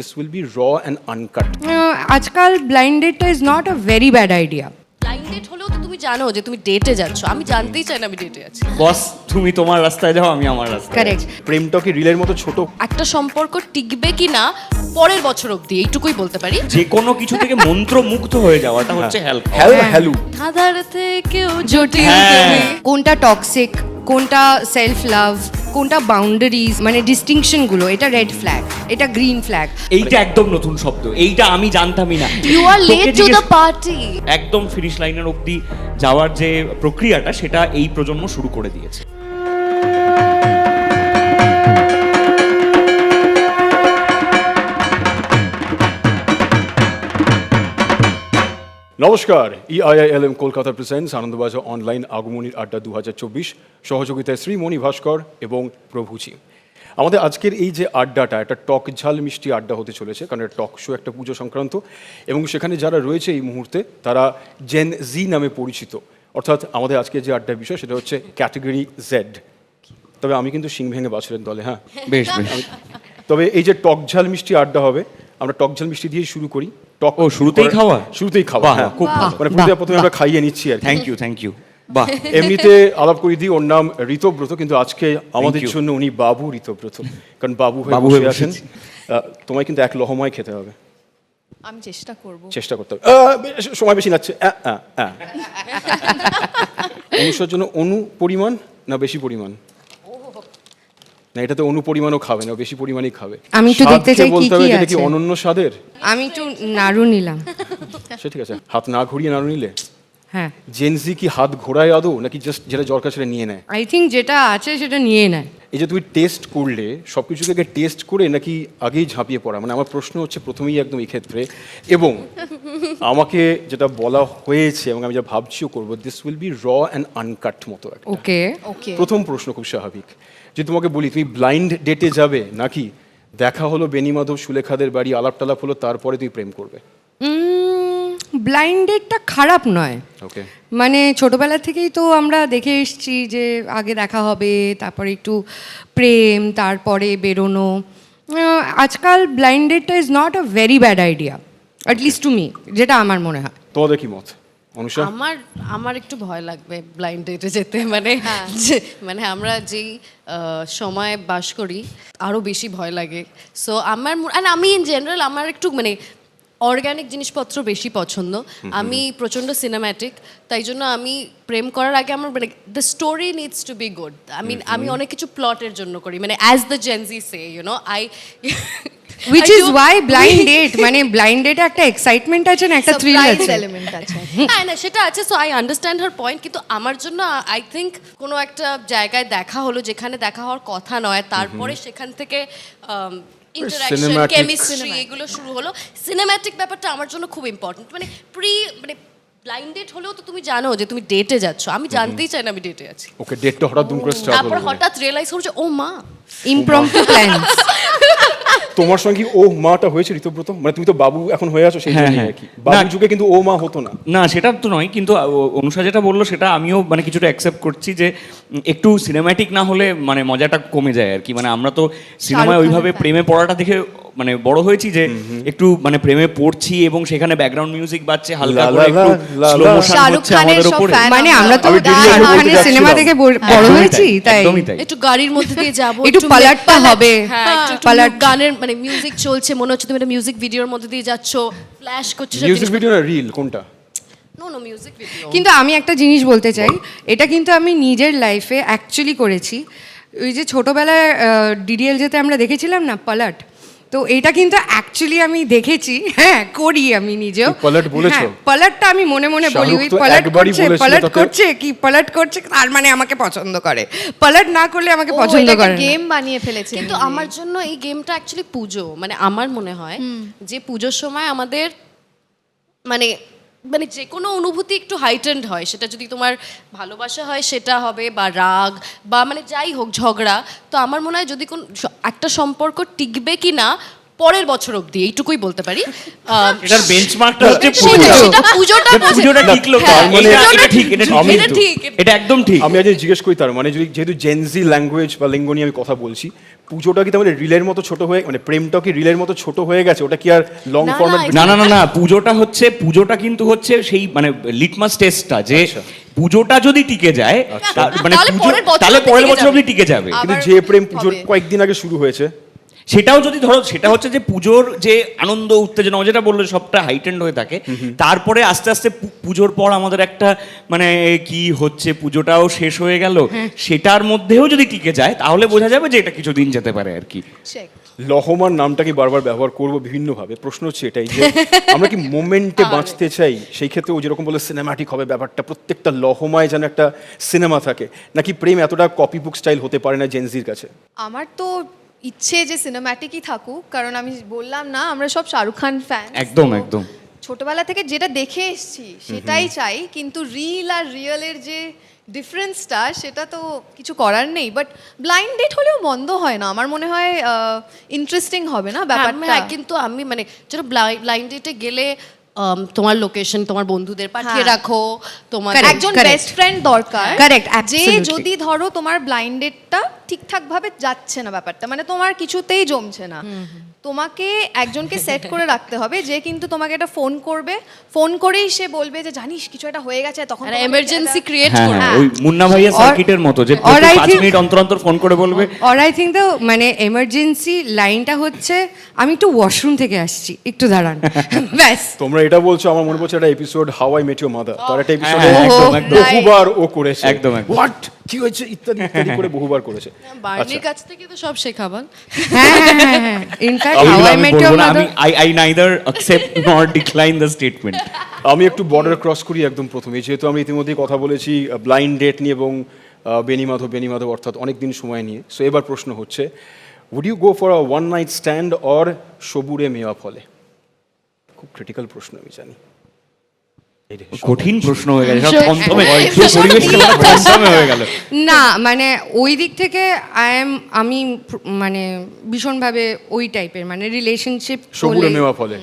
This will be raw and uncut ah, আজকাল blind ডেটটা is not a very bad idea blind date হলেও তো তুমি জানো যে তুমি ডেটে যাচ্ছ। আমি জানতেই চাই না আমি ডেটে আছি। বস তুমি তোমার রাস্তায় যাও আমি আমার রাস্তায় কারেক্ট প্রেমটা কি রিলের মতো ছোট? একটা সম্পর্ক টিকবে কি না পরের বছর অবধি এইটুকুই বলতে পারি। যে কোনো কিছু থেকে মন্ত্র মুক্ত হয়ে যাওয়াটা হচ্ছে হেল্প হ্যাল হ্যালু ধাঁধার থেকেও জটিল হ্যাঁ। তুমি। কোনটা টক্সিক কোনটা সেলফ লাভ কোনটা বাউন্ডারিজ মানে ডিস্টিংশনগুলো এটা রেড ফ্ল্যাগ এটা গ্রিন ফ্ল্যাগ এইটা একদম নতুন শব্দ এইটা আমি জানতামই না। You are late to the party একদম ফিনিশ লাইনের অবধি যাওয়ার যে প্রক্রিয়াটা সেটা এই প্রজন্ম শুরু করে দিয়েছে। নমস্কার E EIILM Kolkata presents Anandabazar online আগমনীর আড্ডা দু হাজার চব্বিশ। সহযোগিতায় শ্রীমণি ভাস্কর এবং প্রভুজি। আমাদের আজকের এই যে আড্ডাটা একটা টক ঝাল মিষ্টি আড্ডা হতে চলেছে কারণ এটা টক শো একটা পুজো সংক্রান্ত। এবং সেখানে যারা রয়েছে এই মুহূর্তে তারা জেন জি নামে পরিচিত। অর্থাৎ আমাদের আজকে যে আড্ডার বিষয় সেটা হচ্ছে ক্যাটাগরি জেড তবে আমি কিন্তু সিং ভেঙে বাছরের দলে হ্যাঁ? বেশ বেশ। তবে এই যে টক ঝাল মিষ্টি আড্ডা হবে আমরা টক ঝাল মিষ্টি দিয়েই শুরু করি। টক ও, শুরুতেই খাওয়া? শুরুতেই খাওয়া হ্যাঁ। খুব ভালো। মানে প্রথমে প্রথমে আমরা খাইয়ে নিচ্ছি আর থ্যাংক ইউ থ্যাংক ইউ বাহ। এমনিতে আলাপ করে দিই ওর নাম ঋতব্রত কিন্তু আজকে আমাদের জন্য উনি বাবু ঋতব্রত কারণ বাবু হয়ে বসে হয়ে আছেন। আহ, তোমায় কিন্তু এক লহমায় খেতে হবে। আমি চেষ্টা করব। চেষ্টা করতে হবে। সময় বেশি লাগছে। অনুষার জন্য অনু পরিমাণ না বেশি পরিমাণ? না এটা তো অনুপরিমাণও খাবে না বেশি পরিমাণেই খাবে। আমি একটু দেখতে চাই কি বলতে হবে কি আছে কি অনন্য স্বাদের? আমি একটু নাড়ু নিলাম। সে ঠিক আছে হাত না ঘুরিয়ে নাড়ু নিলে? হ্যাঁ। জেনজি কি হাত ঘোরায় আদৌ নাকি জাস্ট যেটা জ্বর কাছে নিয়ে নেয়? আই থিঙ্ক যেটা আছে সেটা নিয়ে নেয়। এই যে তুমি টেস্ট করলে সব কিছুকে আগে টেস্ট করে নাকি আগেই ঝাঁপিয়ে পড়া? মানে আমার প্রশ্ন হচ্ছে প্রথমেই একদম এই ক্ষেত্রে। এবং আমাকে যেটা বলা হয়েছে এবং আমি যা ভাবছিও করব this will be raw and uncut মতো একটা। ওকে ওকে প্রথম প্রশ্ন খুব স্বাভাবিক। যে তোমাকে বলি তুমি ব্লাইন্ড ডেটে যাবে নাকি দেখা হলো বেনিমাধব সুলেখাদের বাড়ি আলাপ টালাপ হলো তারপরে তুমি প্রেম করবে? ব্লাইন্ড ডেটটা খারাপ নয়। ওকে মানে ছোটবেলা থেকেই তো আমরা দেখে এসেছি যে আগে দেখা হবে তারপরে একটু প্রেম তারপরে বেরোনো। আজকাল ব্লাইন্ড ডেটটা is not a very bad idea at least to me যেটা আমার মনে হয়। তোমাদের কি মত? অনুষা? আমার আমার একটু ভয় লাগবে ব্লাইন্ড ডেটে যেতে মানে মানে আমরা যেই সময় বাস করি আরও বেশি ভয় লাগে। সো আমার মনে- আমি ইন জেনারেল আমার একটু মানে অর্গ্যানিক জিনিসপত্র বেশি পছন্দ। আমি প্রচণ্ড সিনেম্যাটিক তাই জন্য আমি প্রেম করার আগে আমার মানে the story needs to be good আমি আমি অনেক কিছু প্লটের জন্য করি মানে as the Gen Z say you know I which is why blind date মানে ব্লাইন্ড ডেটে একটা এক্সাইটমেন্ট আছে না একটা থ্রিল আছে। এলিমেন্ট আছে। হ্যাঁ না সেটা আছে so I understand her point কিন্তু আমার জন্য আই থিঙ্ক কোনো একটা জায়গায় দেখা হলো যেখানে দেখা হওয়ার কথা নয় তারপরে সেখান থেকে ইন্টারাকশন কেমিস্ট্রি এগুলো শুরু হলো। সিনেম্যাটিক ব্যাপারটা আমার জন্য খুব ইম্পর্টেন্ট মানে প্রি মানে ব্লাইন্ড ডেট হলেও তো তুমি জানো যে তুমি ডেটে যাচ্ছ। আমি জানতেই চাই না আমি ডেটে আছি। ওকে ডেটটা হঠাৎ দুম করে স্টার্ট তারপর হলো হঠাৎ রিয়েলাইজ যে ও মা ইমপ্রম্পটু প্ল্যানস তোমার সঙ্গে ও মাটা হয়েছে ঋতব্রত মানে তুমি তো বাবু এখন হয়ে আছো সেই হ্যাঁ, জন্যই হ্যাঁ। আর কি। বাবু যুগে কিন্তু ও মা হতো না। না সেটা তো নয় কিন্তু অনুষা যেটা বলল সেটা আমিও মানে কিছুটা অ্যাকসেপ্ট করছি যে একটু সিনেম্যাটিক না হলে মানে মজাটা কমে যায় আর কি। মানে আমরা তো সিনেমায় ওইভাবে প্রেমে পড়াটা দেখে মানে বড় হয়েছি যে একটু মানে প্রেমে পড়ছি এবং সেখানে ব্যাকগ্রাউন্ড মিউজিক বাজছে হালকা করে একটু স্লো মোশন হচ্ছে আমাদের উপরে। মানে আমরা তো শাহরুখ খানের সিনেমা থেকে বড়- হয়েছি তাই একটু গাড়ির মধ্যে দিয়ে যাব একটু পালাটটা হবে। হ্যাঁ পালাট। গানের মানে মিউজিক চলছে মনে হচ্ছে তুমি একটা মিউজিক ভিডিওর মধ্যে দিয়ে যাচ্ছ ফ্ল্যাশ করছ মিউজিক ভিডিও না রিল কোনটা? নো নো মিউজিক ভিডিও কিন্তু আমি একটা জিনিস বলতে চাই এটা কিন্তু আমি নিজের লাইফে অ্যাকচুয়ালি করেছি। ওই যে ছোটোবেলায় ডিডিএল যেতে আমরা দেখেছিলাম না পালাট? তো এটা কিন্তু অ্যাকচুয়ালি আমি দেখেছি হ্যাঁ করি আমি নিজেও। পলট বলেছ? পলটটা আমি মনে মনে বলি ওই পলট করছে পলট করছে কি পলট করছে তার মানে আমাকে পছন্দ করে। পলট না করলে আমাকে পছন্দ করে গেম বানিয়ে ফেলেছে। কিন্তু আমার জন্য এই গেমটা অ্যাকচুয়ালি পুজো। মানে আমার মনে হয় যে পুজোর সময় আমাদের মানে মানে যে কোনো অনুভূতি একটু হাইটেন্ড হয়, সেটা যদি তোমার ভালোবাসা হয় সেটা হবে বা রাগ বা মানে যাই হোক ঝগড়া, তো আমার মনে হয় যদি কোন একটা সম্পর্ক টিকবে কি না পরের বছর অবধি এইটুকুই বলতে পারি। এটার বেঞ্চমার্কটা হচ্ছে সেটা- পুজোটা যে পুজোটা টিকলো মানে এটা- ঠিক এটা ঠিক এটা তো- ঠিক। এটা একদম ঠিক। আমি আজ জিজ্ঞেস করি তার মানে যদি যেহেতু জেনজি ল্যাঙ্গুয়েজ বা লিঙ্গ নিয়ে আমি কথা বলছি পুজোটা কি তাহলে রিলের মতো ছোট হয়ে মানে প্রেমটা কি রিলের মতো ছোট হয়ে গেছে? ওটা কি আর লং না, না, ফর্মেট না না না না পুজোটা হচ্ছে পুজোটা কিন্তু হচ্ছে সেই মানে লিটমাস টেস্টটা যে আচ্ছা। পুজোটা যদি টিকে যায় মানে তাহলে পরের বছর অবধি টিকে যাবে। কিন্তু যে প্রেম পুজোর কয়েকদিন আগে শুরু হয়েছে সেটাও যদি ধরো সেটা হচ্ছে যে পুজোর যে আনন্দ উত্তেজনা যেটা বলল সবটা হাইটেন্ড হয়ে থাকে তারপরে আস্তে আস্তে পুজোর পর আমাদের একটা মানে কি হচ্ছে পুজোটাও শেষ হয়ে গেল সেটার মধ্যেও যদি টিকে যায় তাহলে বোঝা যাবে যে এটা কিছুদিন যেতে পারে আর কি। লহমার নামটাকে বারবার ব্যবহার করব বিভিন্নভাবে? প্রশ্ন হচ্ছে এটাই যে আমরা কি মোমেন্টে বাঁচতে চাই? সেই ক্ষেত্রে ও যেরকম বলে সিনেমাটিক হবে ব্যাপারটা প্রত্যেকটা লহমায় যেন একটা সিনেমা থাকে। নাকি প্রেম এতটা কপি বুক স্টাইল হতে পারে না জেনজির কাছে? আমার তো ইচ্ছে যে সিনেম্যাটিকই থাকুক কারণ আমি বললাম না আমরা সব শাহরুখ খান ফ্যান একদম, একদম। ছোটবেলা থেকে যেটা দেখে এসেছি সেটাই চাই কিন্তু রিল আর রিয়েলের যে ডিফারেন্সটা সেটা তো কিছু করার নেই। বাট ব্লাইন্ড ডেট হলেও মন্দ হয় না আমার মনে হয় ইন্টারেস্টিং হবে না হ্যাঁ, ব্যাপারটা। হ্যাঁ, কিন্তু আমি মানে যেটা ব্লাইন্ড ডেটে গেলে তোমার লোকেশন তোমার বন্ধুদের পাঠিয়ে হ্যাঁ। রাখো তোমার একজন বেস্ট ফ্রেন্ড দরকার কারেক্ট যে যদি ধরো তোমার ব্লাইন্ডেডটা ঠিকঠাক ভাবে যাচ্ছে না ব্যাপারটা মানে তোমার কিছুতেই জমছে না। তোমাকে একজনকে সেট করে রাখতে হবে যে কিন্তু তোমাকে একটা ফোন করবে। ফোন করেই সে বলবে যে জানিস কিছু একটা হয়ে গেছে তখন এমার্জেন্সি ক্রিয়েট হ্যাঁ করবে। হ্যাঁ ওই মুন্না ভাইয়া সার্কিটের মতো যে or প্রতি I মিনিট অন্তর অন্তর ফোন করে বলবে। অর আই থিঙ্ক দ্য মানে এমার্জেন্সি লাইনটা হচ্ছে আমি একটু ওয়াশরুম থেকে আসছি একটু দাঁড়ান। ব্যাস। তোমরা এটা বলছো আমার মনে পড়ছে একটা episode how I met your mother তার একটা এপিসোডে হ্যাঁ, একদম, একদম। বহুবার ও করেছে। একদম, একদম। হোয়াট কি হয়েছে ইত্যাদি ইত্যাদি করে বহুবার করেছে। বার্নির কাছ থেকে তো সব শেখাবান। হ্যাঁ ইনফ্যাক্ট আমি how I I I neither accept nor decline the statement আমি একটু বর্ডার ক্রস করি একদম প্রথমে। যেহেতু আমি ইতিমধ্যেই কথা বলেছি ব্লাইন্ড ডেট নিয়ে এবং বেনি মাধব বেনি মাধব অর্থাৎ অনেক দিন সময় নিয়ে। সো এবার প্রশ্ন হচ্ছে would you go for a one night stand or সবুরে মেওয়া ফলে? খুব ক্রিটিক্যাল প্রশ্ন আমি জানি। কঠিন প্রশ্ন হয়ে সব থমথমে থমথমে গেল। না মানে ওই দিক থেকে আই এম আমি মানে ভীষণভাবে ওই টাইপের মানে রিলেশনশিপ সবুরে মেওয়া ফলে।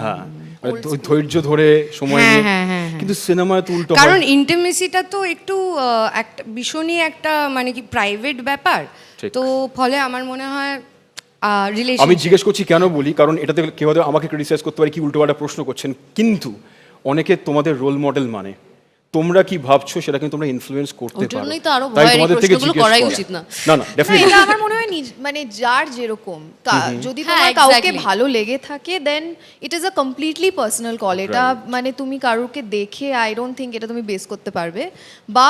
হ্যাঁ মানে ধৈর্য ধরে সময় হ্যাঁ, নিয়ে হ্যাঁ। কিন্তু সিনেমায় তো উল্টো কারণ। ইন্টিমেসিটা তো একটু আহ, একটা ভীষণই একটা মানে কি প্রাইভেট ব্যাপার। তো ফলে আমার মনে হয় আমি জিজ্ঞেস করছি কেন বলি? কারণ এটাতে কেউ হয়তো আমাকে ক্রিটিসাইজ করতে পারে কি উল্টোপাল্টা প্রশ্ন করছেন। কিন্তু অনেকে তোমাদের রোল মডেল মানে। তোমরা কি ভাবছ সেটা কিন্তু তোমরা ইনফ্লুয়েন্স করতে পারো। জন্যই তো আরও ভয়ের তোমাদের থেকে জিজ্ঞেস করাই। উচিত না। না না ডেফিনেটলি আমার মনে হয় মানে যার যেরকম যদি হ্যাঁ, তোমার কাউকে ভালো লেগে থাকে then it is a completely personal call এটা মানে তুমি কারোকে দেখে আই ডোন্ট থিঙ্ক এটা তুমি বেস করতে পারবে। বা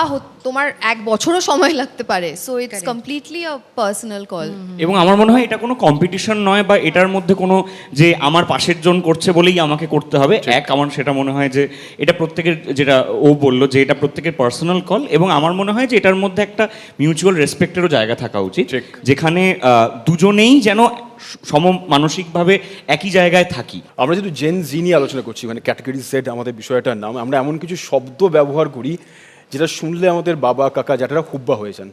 তোমার এক বছরও সময় লাগতে পারে। So it's completely a personal call এবং আমার মনে হয় এটা কোনো কম্পিটিশন নয় বা এটার মধ্যে কোনো যে আমার পাশের জন করছে বলেই আমাকে করতে হবে। এক আমার সেটা মনে হয় যে এটা প্রত্যেকের যেটা ও বলল যে এটা প্রত্যেকের পার্সোনাল কল এবং আমার মনে হয় যে এটার মধ্যে একটা মিউচুয়াল রেসপেক্টেরও জায়গা থাকা উচিত। যেখানে দুজনেই যেন সম মানসিকভাবে একই জায়গায় থাকি। আমরা যেহেতু জেন জি নিয়ে আলোচনা করছি মানে ক্যাটাগরি সেট আমাদের বিষয়টার নাম আমরা এমন কিছু শব্দ ব্যবহার করি যেটা শুনলে আমাদের বাবা কাকা জ্যাঠারা হুব্বা হয়ে যান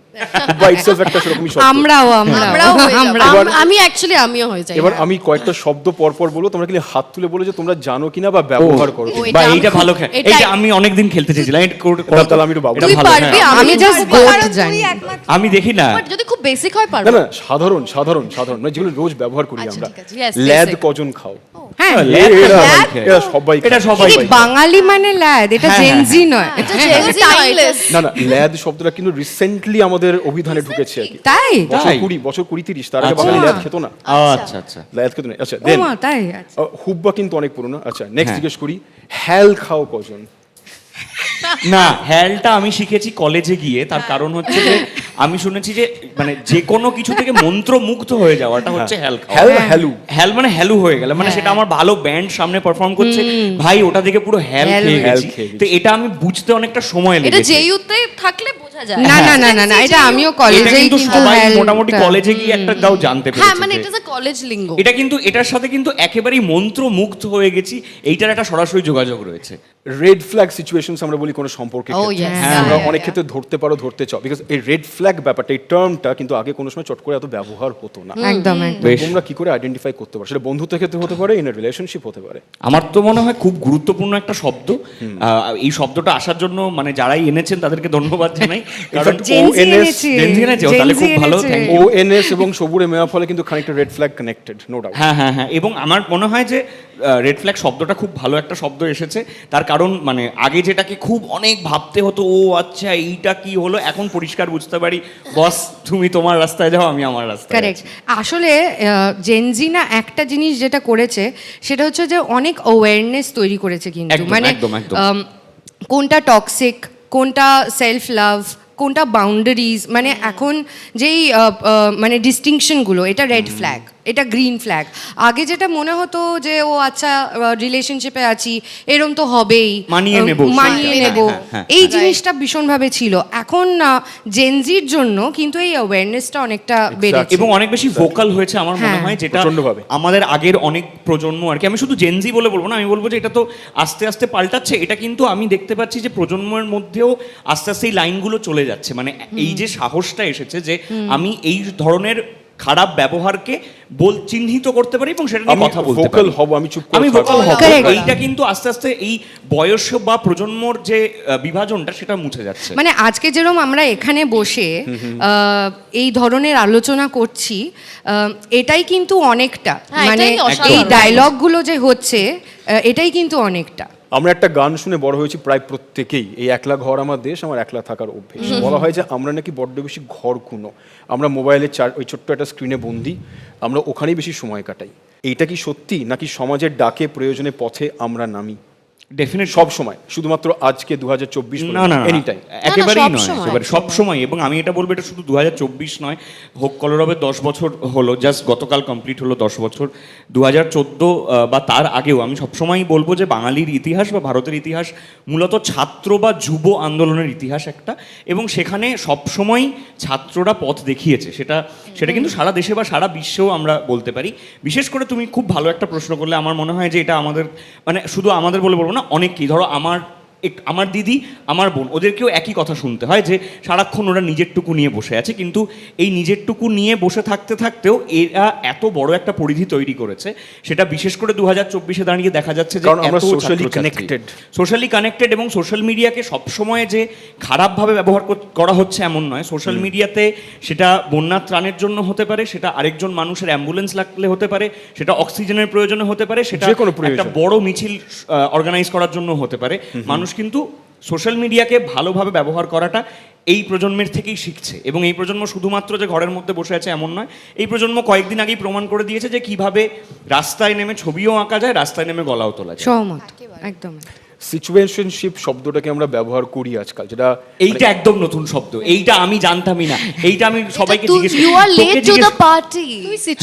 হুব্বা ইটসেলফ একটা সেরকমই শব্দ। আমরাও আমরাও। আমরাও আমরা আমি অ্যাকচুয়ালি আমিও হয়ে যাই। এবার আমি কয়েকটা শব্দ পর পর বলব তোমরা খালি হাত তুলে বলো যে তোমরা জানো কিনা বা ব্যবহার করো। এটা বা এইটা ভালো খে- এটাই- এইটা আমি অনেকদিন খেলতে চেয়েছিলাম এটা করে- করে- তাহলে আমি একটু বাবু- এটা ভালো, হ্যাঁ। আমি পারব, গোট জানি। আমি দেখি না। যদি খুব বেসিক হয় পারব। না সাধারণ সাধারণ সাধারণ। মানে যেগুলো রোজ ব্যবহার করি আচ্ছা, আমরা। ল্যাদ কজন খাও? হ্যাঁ ল্যাদ তো এরা- সবাই এটা সবাই বাঙালি মানে ল্যাদ এটা হ্যাঁ, জেনজি নয়। এটা না না ল্যাদ শব্দটা কিন্তু রিসেন্টলি আমাদের অভিধানে ঢুকেছে আর কি। তাই? বছর কুড়ি বছর কুড়ি তিরিশ তার আগে আচ্ছা। বাঙালি ল্যাদ খেত না। আচ্ছা আচ্ছা ল্যাদ খেত না। আচ্ছা দেন আচ্ছা। হুব্বা কিন্তু অনেক পুরনো। আচ্ছা নেক্সট হ্যাঁ। জিজ্ঞেস করি হ্যাল খাও কজন? না। হ্যালটা আমি শিখেছি কলেজে গিয়ে তার কারণ হচ্ছে যে আমি শুনেছি যে মানে যে কোনো কিছু থেকে মন্ত্র মুক্ত হয়ে যাওয়াটা হচ্ছে হ্যাল হ্যাল হ্যালু হ্যাল মানে হ্যালু হয়ে গেল মানে সেটা আমার ভালো ব্যান্ড সামনে পারফর্ম করছে। ভাই ওটা দেখে পুরো হ্যাল হ্যাল খেয়ে গেছি। তো এটা আমি বুঝতে অনেকটা সময় এটা যেই জেইউতে থাকলে না না না না না এটা আমিও এটা কিন্তু কিন্তু সবাই মোটামুটি কলেজে গিয়ে একটা গাও জানতে পেরেছে হ্যাঁ মানে এটা যে কলেজ লিঙ্গ এটা কিন্তু এটার সাথে কিন্তু একেবারেই মন্ত্রমুগ্ধ হয়ে গেছি। এইটার একটা সরাসরি যোগাযোগ রয়েছে। রেড ফ্ল্যাগ সিচুয়েশনস আমরা বলি কোনো সম্পর্কে Oh, yes. আমরা অনেক ক্ষেত্রে ধরতে পারো ধরতে চাও। বিকজ এই রেড ফ্ল্যাগ ব্যাপারটা এই টার্মটা কিন্তু আগে কোনো সময় চট করে এত ব্যবহার হতো না। একদম। তোমরা কি করে আইডেন্টিফাই করতে পারো? সেটা বন্ধুত্বের ক্ষেত্রে হতে পারে ইন রিলেশনশিপ হতে পারে। আমার তো মনে হয় খুব গুরুত্বপূর্ণ একটা শব্দ। আহ, এই শব্দটা আসার জন্য মানে যারাই এনেছেন তাদেরকে ধন্যবাদ জানাই। কারণ Gen Z ONS এনেছে। Gen Z এনেছে? ও, Gen তাহলে Z খুব ভালো, এনেছে। thank you. O N S এবং সবুরে মেয়া ফলে কিন্তু খানিকটা red flag connected no doubt হ্যাঁ হ্যাঁ হ্যাঁ এবং আমার মনে হয় যে রেড ফ্ল্যাগ শব্দটা খুব ভালো একটা শব্দ এসেছে তার কারণ মানে আগে যেটাকে খুব অনেক ভাবতে হতো ও আচ্ছা এইটা কি হলো এখন পরিষ্কার বুঝতে পারি বস তুমি তোমার রাস্তায় যাও আমি আমার রাস্তায় কারেক্ট আসলে জেনজি না একটা জিনিস যেটা করেছে সেটা হচ্ছে যে অনেক অ্যাওয়ারনেস তৈরি করেছে কিন্তু মানে কোনটা টক্সিক কোনটা সেলফ লাভ কোনটা বাউন্ডারিজ মানে এখন যেই মানে ডিস্টিংশনগুলো এটা রেড ফ্ল্যাগ এটা গ্রিন ফ্ল্যাগ আগে যেটা মনে হতো যে ও আচ্ছা রিলেশনশিপে আছি এরম তো হবেই। মানিয়ে নেব, মানিয়ে সেটা। নেব। হ্যাঁ, হ্যাঁ, এই. জিনিসটা ভীষণভাবে ছিল। এখন জেনজির জন্য কিন্তু এই অ্যাওয়ারনেসটা অনেকটা বেড়েছে। এবং অনেক বেশি ভোকাল হয়েছে আমার মনে হ্যাঁ। হয় যেটা আমাদের আগের অনেক প্রজন্ম আর কি। আমি শুধু জেনজি বলে বলব না আমি বলব যে এটা তো আস্তে আস্তে পাল্টাচ্ছে। এটা কিন্তু আমি দেখতে পাচ্ছি যে প্রজন্মের মধ্যেও আস্তে আস্তে এই লাইনগুলো চলে যাচ্ছে। মানে এই যে সাহসটা এসেছে যে আমি এই ধরনের খারাপ ব্যবহারকে বল চিহ্নিত করতে পারি এবং সেটা নিয়ে কথা বলতে পারি। হব, আমি চুপ করে আমি ভোকাল হব। এইটা কিন্তু আস্তে আস্তে এই বয়স বা প্রজন্মর যে বিভাজনটা সেটা মুছে যাচ্ছে। মানে আজকে যেরকম আমরা এখানে বসে আহ, এই ধরনের আলোচনা করছি আহ, এটাই কিন্তু অনেকটা। হ্যাঁ, মানে। এই ডায়লগগুলো যে হচ্ছে আহ, এটাই কিন্তু অনেকটা। আমরা একটা গান শুনে বড় হয়েছি প্রায় প্রত্যেকেই। এই একলা ঘর আমার দেশ আমার একলা থাকার অভ্যেস। বলা হয় যে আমরা নাকি বড্ড বেশি ঘর কুনো। আমরা মোবাইলে চার ওই ছোট্ট একটা স্ক্রিনে বন্দি। আমরা ওখানেই বেশি সময় কাটাই। এইটা কি সত্যি? নাকি সমাজের ডাকে প্রয়োজনে পথে আমরা নামি? ডেফিনেট সব সময় শুধুমাত্র আজকে দু হাজার চব্বিশ না না এনি টাইম একেবারেই নয়। একেবারে সব সময়। এবং আমি এটা বলব এটা শুধু দু হাজার চব্বিশ নয় হোক কলরবের দশ বছর হলো জাস্ট গতকাল কমপ্লিট হলো দশ বছর। দু হাজার চোদ্দ বা তার আগেও আমি সবসময়ই বলব যে বাঙালির ইতিহাস বা ভারতের ইতিহাস মূলত ছাত্র বা যুব আন্দোলনের ইতিহাস একটা। এবং সেখানে সবসময় ছাত্ররা পথ দেখিয়েছে। সেটা সেটা কিন্তু সারা দেশে বা সারা বিশ্বেও আমরা বলতে পারি। বিশেষ করে তুমি খুব ভালো একটা প্রশ্ন করলে আমার মনে হয় যে এটা আমাদের মানে শুধু আমাদের বলে বলব না অনেকেই। ধরো আমার আমার দিদি আমার বোন ওদেরকেও একই কথা শুনতে হয় যে সারাক্ষণ ওরা নিজেরটুকু নিয়ে বসে আছে। কিন্তু এই নিজেরটুকু নিয়ে বসে থাকতে থাকতেও এরা এত বড় একটা পরিধি তৈরি করেছে সেটা বিশেষ করে দু হাজার চব্বিশে দাঁড়িয়ে দেখা যাচ্ছে যে আমরা connected connected। সোশ্যালি কানেক্টেড এবং সোশ্যাল মিডিয়াকে সবসময় যে খারাপভাবে ব্যবহার করা হচ্ছে এমন নয়। সোশ্যাল মিডিয়াতে সেটা বন্যা ত্রাণের জন্য হতে পারে সেটা আরেকজন মানুষের অ্যাম্বুলেন্স লাগলে হতে পারে সেটা অক্সিজেনের প্রয়োজনে হতে পারে সেটা একটা বড় মিছিল অর্গানাইজ করার জন্য হতে পারে। মানুষ কিন্তু সোশ্যাল মিডিয়াকে ভালোভাবে ব্যবহার করাটা এই প্রজন্মের থেকেই শিখছে। এবং এই প্রজন্ম শুধুমাত্র যে ঘরের মধ্যে বসে আছে এমন নয় এই প্রজন্ম কয়েকদিন আগেই প্রমাণ করে দিয়েছে যে কীভাবে রাস্তায় নেমে ছবিও আঁকা যায় রাস্তায় নেমে গলাও তোলা যায়। সহমত একদম। সিচুয়েশনশিপ শব্দটাকে আমরা ব্যবহার করি আজকাল যেটা এইটা একদম নতুন শব্দ এইটা আমি জানতামই না এইটা আমি সবাইকে জিজ্ঞেস you are late to the party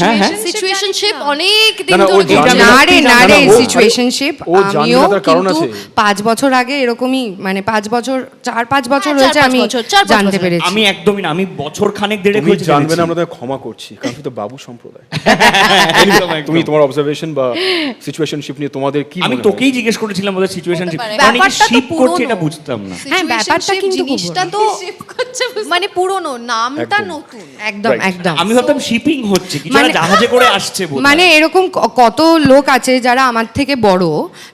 হ্যাঁ, হ্যাঁ। সিচুয়েশনশিপ অনেক দিন ধরে না। না রে না রে সিচুয়েশনশিপ আমিও কিন্তু। পাঁচ বছর আগে এরকমই মানে পাঁচ বছর চার পাঁচ বছর হ্যাঁ, হয়েছে আমি চার পাঁচ জানতে পেরেছি। আমি একদমই না আমি বছর খানেক দেড়েক তুমি হয়েছে জানবে আমরা তোমায় ক্ষমা করছি কারণ তো বাবু সম্প্রদায়। তুমি তোমার অবজারভেশন বা সিচুয়েশনশিপ নিয়ে তোমাদের কি আমি তোকেই জিজ্ঞেস করেছিলাম ওদের সিচুয়েশন শিপ করছে এটা বুঝতাম না। হ্যাঁ, ব্যাপারটা কিন্তু জিনিসটা তো মানে পুরনো নামটা নতুন। একদম একদম। আমি ভাবতাম শিপিং হচ্ছে কিছু মানে- জাহাজে করে আসছে মানে এরকম কত লোক আছে যারা আমার থেকে বড়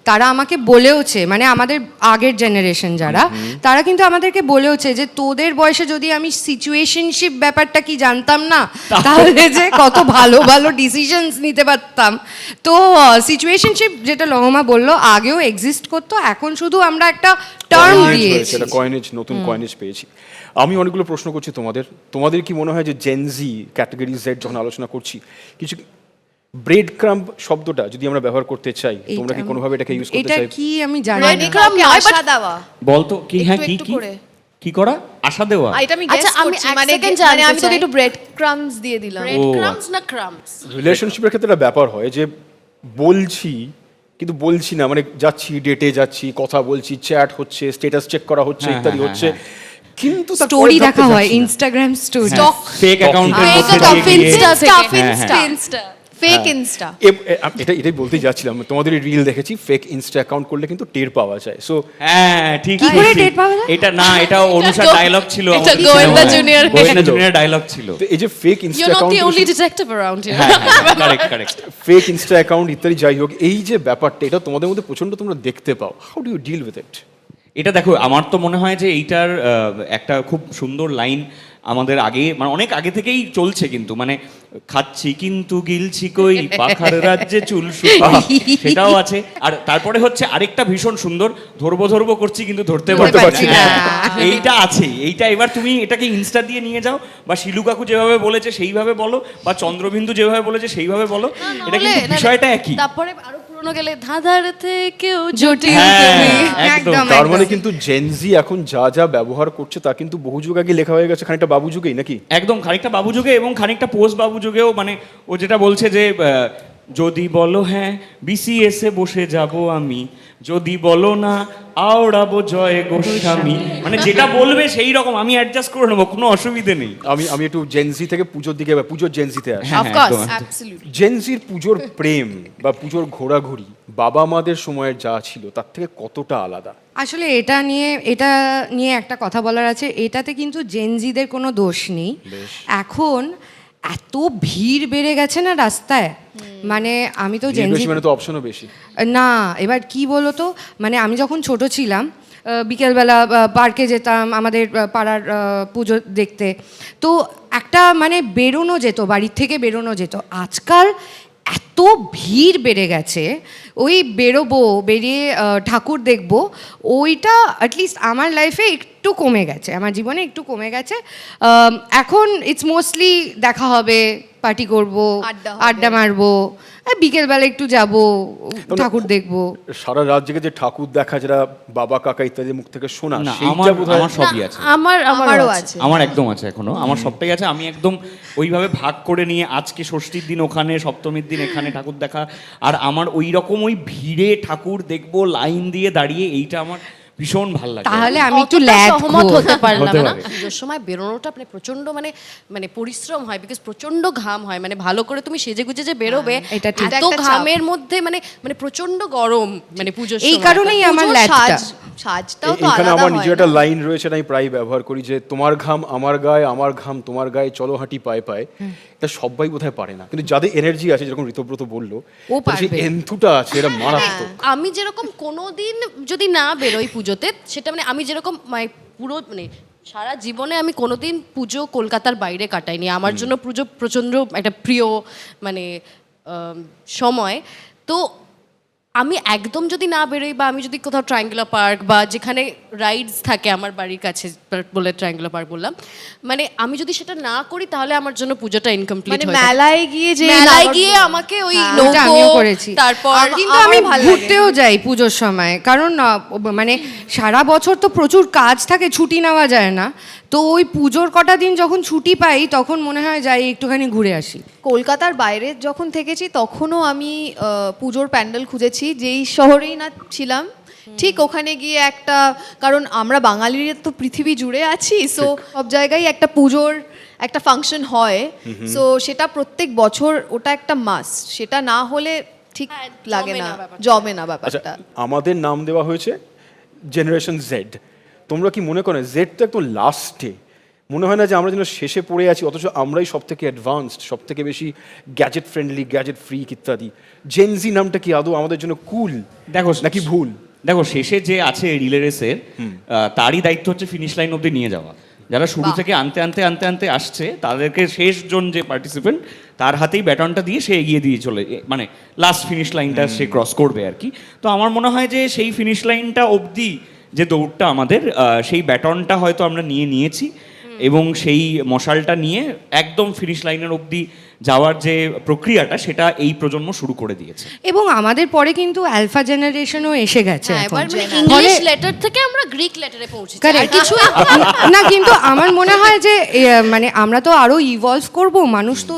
তারা আমাকে বলেওছে মানে আমাদের আগের জেনারেশন যারা তারা কিন্তু আমাদেরকে বলেওছে যে তোদের বয়সে যদি আমি সিচুয়েশনশিপ ব্যাপারটা কি জানতাম না তাহলে যে কত ভালো ভালো ডিসিশনস নিতে পারতাম। তো সিচুয়েশনশিপ যেটা লহমা বলল আগেও এক্সিস্ট করতো এখন শুধু আমরা একটা টার্ম Coinage দিয়েছি কয়েনেজ নতুন কয়েনেজ পেয়েছি। আমি অনেকগুলো প্রশ্ন করছি তোমাদের। তোমাদের কি মনে হয় যে জেনজি ক্যাটাগরি জেড যখন আলোচনা করছি কিছু ব্রেড ক্রাম্প শব্দটা যদি আমরা ব্যবহার করতে চাই তোমরা কি কোনোভাবে এটাকে ইউজ করতে এটা চাই? কি আমি জানি না। crumb নয়, আশা দেওয়া। বলতো কি হ্যাঁ কি কি কি করা? আশা দেওয়া। আর এটা আমি আচ্ছা, গেস আমি করছি মানে মানে আমি তোকে একটু ব্রেড ক্রামস দিয়ে দিলাম। ব্রেড না ক্রামস রিলেশনশিপের ক্ষেত্রে একটা ব্যাপার হয় যে বলছি কিন্তু বলছি না মানে যাচ্ছি ডেটে যাচ্ছি কথা বলছি চ্যাট হচ্ছে স্টেটাস চেক করা হচ্ছে হ্যাঁ, ইত্যাদি হ্যাঁ, হচ্ছে। কিন্তু স্টোরি দেখা হয় ইনস্টাগ্রাম স্টোরি ফেক অ্যাকাউন্টের মধ্যে। হ্যাঁ, হ্যাঁ। ইনস্টা ফেক ইনস্টা আম- এটা এটাই বলতে যাচ্ছিলাম তোমাদের রিল দেখেছি ফেক ইনস্টা অ্যাকাউন্ট করলে কিন্তু টের পাওয়া যায়। সো হ্যাঁ ঠিক কি করে টের পাওয়া যায়? এটা না এটা অনুষা ডায়লগ ছিল এটা গোয়েন্দা junior। গোয়েন্দা জুনিয়র ডায়লগ ছিল। তো এই যে fake Insta you not the account only detective around here হ্যাঁ correct correct fake Insta account ইত্যাদি যাই হোক এই যে ব্যাপারটা এটা তোমাদের মধ্যে প্রচণ্ড তোমরা দেখতে পাও। How do you deal with it এটা দেখো আমার তো মনে হয় যে এইটার আহ, একটা খুব সুন্দর লাইন আমাদের আগে মানে অনেক আগে থেকেই চলছে কিন্তু মানে খাচ্ছি কিন্তু গিলছি কই পাখার রাজ্যে চুল সেটাও আছে। আর তারপরে হচ্ছে আরেকটা ভীষণ সুন্দর ধরবো ধরবো করছি কিন্তু ধরতে পারতে পারছি না। এইটা আছে এইটা এবার তুমি এটাকে ইনস্টা দিয়ে নিয়ে যাও বা শিলু কাকু যেভাবে বলেছে সেইভাবে বলো বা চন্দ্রবিন্দু যেভাবে বলেছে সেইভাবে বলো। এটা কিন্তু বিষয়টা একই। তারপরে আরও পুরনো গেলে ধাঁধার থেকেও জটিল হ্যাঁ, একদম। একদম তার মানে কিন্তু জেনজি এখন যা যা ব্যবহার করছে তা কিন্তু বহু যুগ আগে লেখা হয়ে গেছে খানিকটা বাবু যুগেই নাকি? একদম খানিকটা বাবু যুগে এবং খানিকটা পোস্ট বাবু যুগেও মানে ও যেটা বলছে যে যদি বলো হ্যাঁ বিসিএস এ বসে যাব আমি। যদি বলো না আওড়াবো জয় গোস্বামী। মানে যেটা বলবে সেই রকম আমি অ্যাডজাস্ট করে নেব কোনো অসুবিধে নেই। আমি আমি একটু জেনজি থেকে পুজোর দিকে বা পুজোর জেনজিতে আসি। হ্যাঁ, পুজোর প্রেম বা পুজোর ঘোরাঘুরি বাবা মাদের সময়ের যা ছিল তার থেকে কতটা আলাদা? আসলে এটা নিয়ে এটা নিয়ে একটা কথা বলার আছে এটাতে কিন্তু জেনজিদের কোনো দোষ নেই। এখন এত ভিড় বেড়ে গেছে না রাস্তায়? মানে আমি তো জেনজি মানে তো অপশনও বেশি। না এবার কি বলো তো মানে আমি যখন ছোট ছিলাম বিকেলবেলা পার্কে যেতাম আমাদের পাড়ার পুজো দেখতে। তো একটা মানে বেরোনো যেত বাড়ির থেকে বেরোনো যেত। আজকাল এত ভিড় বেড়ে গেছে, ওই বেরোবো, বেরিয়ে ঠাকুর দেখব, ওইটা অ্যাটলিস্ট আমার লাইফে একটু কমে গেছে, আমার জীবনে একটু কমে গেছে। এখন ইটস মোস্টলি দেখা হবে পার্টি করব আড্ডা মারবো আর বিকেলবেলা একটু যাব ঠাকুর দেখব। সারা রাত জেগে যে ঠাকুর দেখা যারা বাবা কাকা ইত্যাদির মুখ থেকে শোনা আমার বোধহয় আমার সবই আছে। আমার আমারও আছে। আমার একদম আছে এখনও। আমার সবটাই আছে। আমি একদম ওইভাবে ভাগ করে নিয়ে আজকে ষষ্ঠীর দিন ওখানে সপ্তমীর দিন এখানে ঠাকুর দেখা। আর আমার ওই রকম ওই ভিড়ে ঠাকুর দেখব লাইন দিয়ে দাঁড়িয়ে এইটা আমার ভীষণ ভালো লাগে। তাহলে আমি একটু ল্যাদ সহমত হতে পারলাম না। পুজোর সময় বেরোনোটা মানে প্রচণ্ড মানে মানে পরিশ্রম হয় বিকজ প্রচণ্ড ঘাম হয়। মানে ভালো করে তুমি সেজে গুজে যে বেরোবে হ্যাঁ, এটা ঠিক। এত একটা ঘামের মধ্যে মানে মানে প্রচণ্ড গরম মানে পুজোর এই কারণেই আমার সাজ সাজটাও তো আলাদা আমার নিজের একটা লাইন রয়েছে না আমি প্রায় ব্যবহার করি যে তোমার ঘাম আমার গায়ে আমার ঘাম তোমার গায়ে চলো হাঁটি পায়ে পায়ে। এটা সবাই বোধহয় পারে না। কিন্তু যাদের এনার্জি আছে যেরকম ঋতব্রত বলল ও পারবে। এন্থুটা আছে এটা মারাত্মক। আমি যেরকম কোনোদিন যদি না বেরোই পুজোতে সেটা মানে আমি যেরকম মানে পুরো মানে সারা জীবনে আমি কোনোদিন পুজো কলকাতার বাইরে কাটাইনি। আমার জন্য পুজো প্রচণ্ড একটা প্রিয় মানে আম, সময়। তো আমি একদম যদি না বেরোই বা আমি যদি কোথাও ট্রায়াঙ্গুলার পার্ক বা যেখানে রাইডস থাকে আমার বাড়ির কাছে বলে ট্রায়াঙ্গুলার পার্ক বললাম মানে আমি যদি সেটা না করি তাহলে আমার জন্য পুজোটা ইনকমপ্লিট মানে মেলায় গিয়ে যে মেলায় গিয়ে আমাকে ওই হ্যাঁ, নৌকো করেছি। তারপর কিন্তু আমি। ঘুরতেও যাই পুজোর সময় কারণ মানে সারা বছর তো প্রচুর কাজ থাকে ছুটি নেওয়া যায় না। তো ওই পুজোর কটা দিন যখন ছুটি পাই তখন মনে হয় যাই একটুখানি ঘুরে আসি। কলকাতার বাইরে যখন থেকেছি তখনও আমি পুজোর প্যান্ডেল খুঁজেছি যেই শহরেই না ছিলাম। ঠিক ওখানে গিয়ে একটা কারণ আমরা বাঙালিরা তো পৃথিবী জুড়ে আছি সো সব জায়গায় একটা পুজোর একটা ফাংশন হয়। সো সেটা প্রত্যেক বছর ওটা একটা মাস সেটা না হলে ঠিক হ্যাঁ, লাগে না জমে না আচ্ছা ব্যাপারটা। আমাদের নাম দেওয়া হয়েছে জেনারেশন জেড তোমরা কি মনে করো জেড তো একদম লাস্টে মনে হয় না যে আমরা যেন শেষে পড়ে আছি অথচ আমরাই সব থেকে অ্যাডভান্সড সব থেকে বেশি গ্যাজেট ফ্রেন্ডলি গ্যাজেট ফ্রি ইত্যাদি। জেনজি নামটা কি আদৌ আমাদের জন্য কুল দেখো নাকি ভুল? দেখো শেষে যে আছে রিলে রেসের তারই দায়িত্ব হচ্ছে ফিনিশ লাইন অব্দি নিয়ে যাওয়া। যারা শুরু থেকে আনতে আনতে আনতে আনতে আসছে তাদেরকে শেষ জন যে পার্টিসিপেন্ট তার হাতেই ব্যাটনটা দিয়ে সে এগিয়ে দিয়ে চলে মানে লাস্ট ফিনিশ লাইনটা সে ক্রস করবে আর কি। তো আমার মনে হয় যে সেই ফিনিশ লাইনটা অবধি যে দৌড়টা আমাদের সেই ব্যাটনটা হয়তো আমরা নিয়ে নিয়েছি এবং সেই মশালটা নিয়ে একদম ফিনিশ লাইনের অবধি যাওয়ার যে প্রক্রিয়াটা সেটা এই প্রজন্ম শুরু করে দিয়েছে। এবং আমাদের পরে কিন্তু অ্যালফা জেনারেশনও এসে গেছে হ্যাঁ এবার মানে ইংলিশ লেটার থেকে আমরা গ্রিক লেটারে পৌঁছেছি। আর কিছু না কিন্তু আমার মনে হয় যে মানে আমরা তো আরও ইভলভ করব মানুষ তো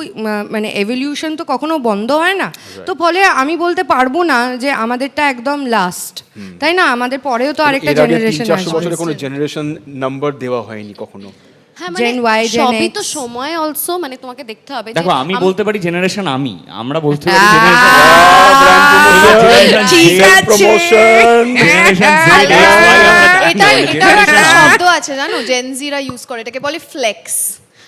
মানে এভলিউশন তো কখনো বন্ধ হয় না। তো ফলে আমি বলতে পারব না যে আমাদেরটা একদম লাস্ট তাই না? আমাদের পরেও তো আরেকটা আগে তিন জেনারেশন আসবে। কোনো জেনারেশন নাম্বার দেওয়া হয়নি কখনো। হ্যাঁ Gen মানে Y, Gen সবই X। তো সময় অলসো মানে তোমাকে দেখতে হবে যে দেখো আমি আম- বলতে পারি জেনারেশন আমি আমরা বলতে পারি ঠিক আছে। Promotion generation Z, X, Y, আমরা জানি। এটা এটার একটা শব্দ আছে জানো জেনজিরা ইউজ করে এটাকে বলে ফ্লেক্স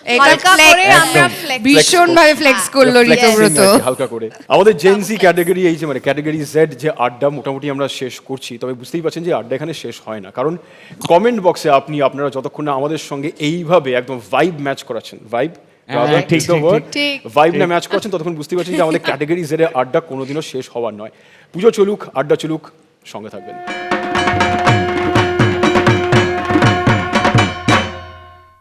এটা হালকা করে আমরা একদম। ফ্লেক্স ভীষণ ভাবে ফ্লেক্স করল ঋতব্রত হালকা করে। আমাদের ক্যাটাগরি এই যে মানে ক্যাটাগরি জেড যে আড্ডা মোটামুটি আমরা শেষ করছি তবে বুঝতেই পারছেন যে আড্ডা এখানে শেষ হয় না। কারণ কমেন্ট বক্সে আপনি আপনারা যতক্ষণ না আমাদের সঙ্গে এইভাবে একদম ভাইব ম্যাচ করাচ্ছেন ভাইব হ্যাঁ, ঠিক, ঠিক। ভাইব না ম্যাচ করছেন ততক্ষণ বুঝতেই পারছেন যে আমাদের ক্যাটাগরি জেডে আড্ডা কোনোদিনও শেষ হওয়ার নয়। পুজো চলুক আড্ডা চলুক সঙ্গে থাকবেন।